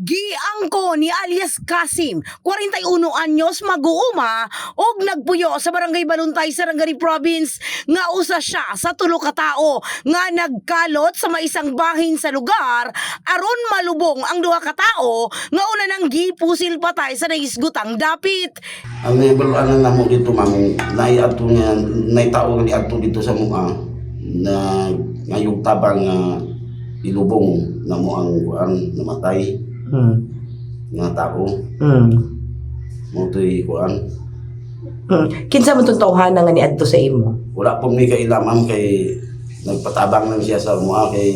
Giangko ni alias Kasim, 41 anyos mag-uuma og nagpuyo sa barangay Baluntay sa Rangari Province. Nga usa siya sa tulo ka tao nga nagkalot sa maisang bahin sa lugar aron malubong ang duha ka tao nga una nang gipusil patay sa naisgutang dapit. Ang naibaluan na namo dito ma'am, nay ato nga nay tao nga ato dito sa mga na ngayong tabang nga ilubong namo ang kuan namatay Hmm. nga tao Hmm. mo to'y kuan Hmm. Kinsa man tong tawhana nga niadto sa imo? wala po mi kaila ma'am kay nagpatabang lang siya sa mga kay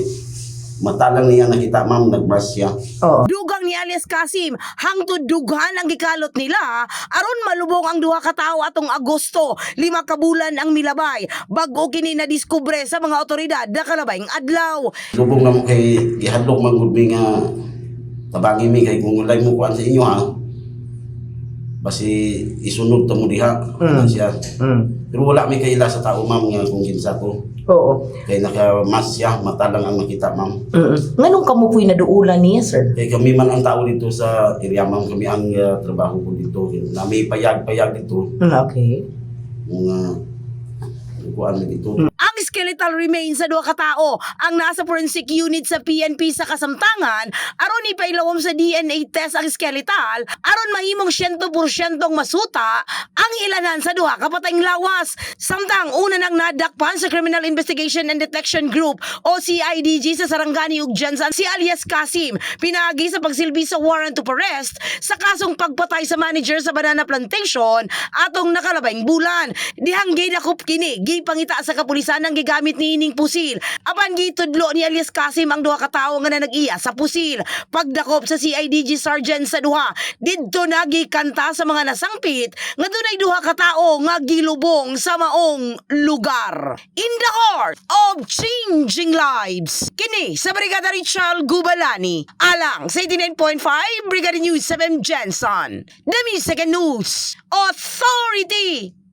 mata lang niya nakita ma'am nagmas siya Oo. Dugang ni alias Kasim, hangtod dughan ang gikalot nila aron malubong ang duha ka tawo atong Agosto, lima ka bulan ang milabay bag-o kini na diskubre sa mga otoridad na kalabayng adlaw. lubong namo kay gihadlok man gud mi nga tabangi mi kay kung walay mo kuan sa inyo ha basi isunod ta mo diha Mm. siya Hmm. Pero wala may kaila sa tao, ma'am, nga kung kinsa ko. Oo. Kaya naka-mask siya, mata lang ang makita, ma'am. Mm. Nganong kamo po'y naduulan niya, sir? Kaya kami man ang tao dito sa area, ma'am. Kami ang uh, trabaho ko dito. Na may payag-payag dito. Hmm, okay. Mga kuan na dito. Ang skeletal remains sa duha ka tawo ang nasa forensic unit sa PNP sa Kasamtangan aron ipailawom sa DNA test ang skeletal aron mahimong 100% masuta ang ilanan sa duha ka patayng lawas. Samtang una nang nadakpan sa Criminal Investigation and Detection Group o CIDG sa Sarangani ug Jansan si alias Kasim pinagi sa pagsilbi sa warrant of arrest sa kasong pagpatay sa manager sa Banana Plantation atong nakalabayng bulan. Dihang gidakop kini gipangita sa kapulisan ang gigamit ni ining pusil. Apan gitudlo ni alias Kasim ang duha ka tawo nga nag-iya sa pusil. Pagdakop sa CIDG sergeant sa duha, didto na gikanta sa mga nasangpit nga dunay duha ka tawo nga gilubong sa maong lugar. In the heart of changing lives. Kini sa Brigada Richard Gubalani. Alang sa 89.5 Brigada News 7 Jensen. The Second News Authority.